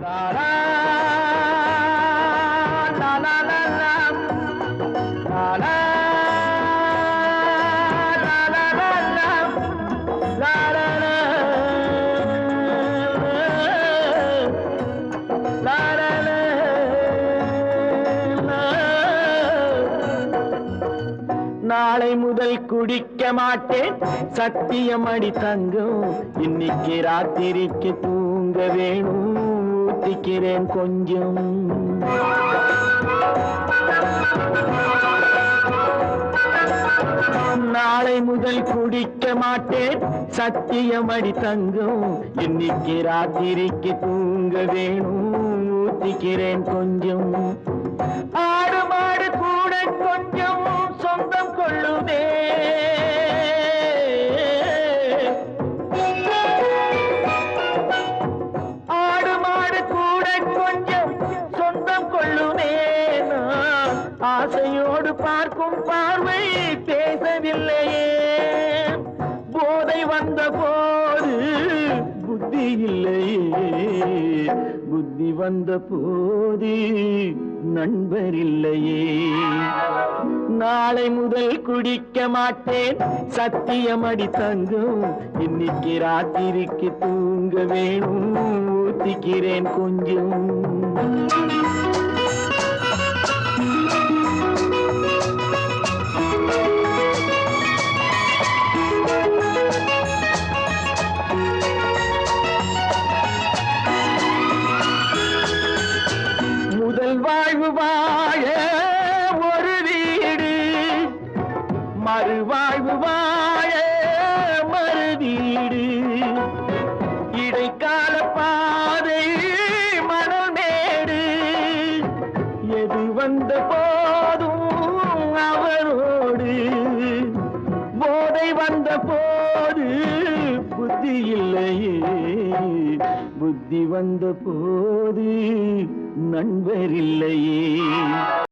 நாளை முதல் குடிக்க மாட்டேன். சத்தியம் அடி தங்கும். இன்னைக்கு ராத்திரிக்கு தூங்க வேணும். ஊத்திக்கிறேன் கொஞ்சம். நாளை முதல் குடிக்க மாட்டேன். சத்தியமடி தங்கும். இன்னைக்கு ராத்திரிக்கு தூங்க வேணும். ஊத்திக்கிறேன் கொஞ்சம். ஆடு மாடு கூட கொஞ்சம். ஆசையோடு பார்க்கும் பார்வை பேசவில்லையே போதை வந்த போது புத்தி இல்லையே. புத்தி வந்த போது நண்பர் இல்லையே. நாளை முதல் குடிக்க மாட்டேன். சத்தியம் அடி தங்கும். இன்னைக்கு ராத்திரிக்கு தூங்க வேணும். ஊத்திக்கிறேன் கொஞ்சம். வாழ்வு வாழ ஒரு வீடு. மறுவாழ்வு வாழ மறு வீடு. இடைக்கால பாதை மணல் மேடு. எது வந்த போதும் அவரோடு. போதை வந்த போது புத்தி இல்லையே. புத்தி வந்த போது நண்பர் இல்லையே.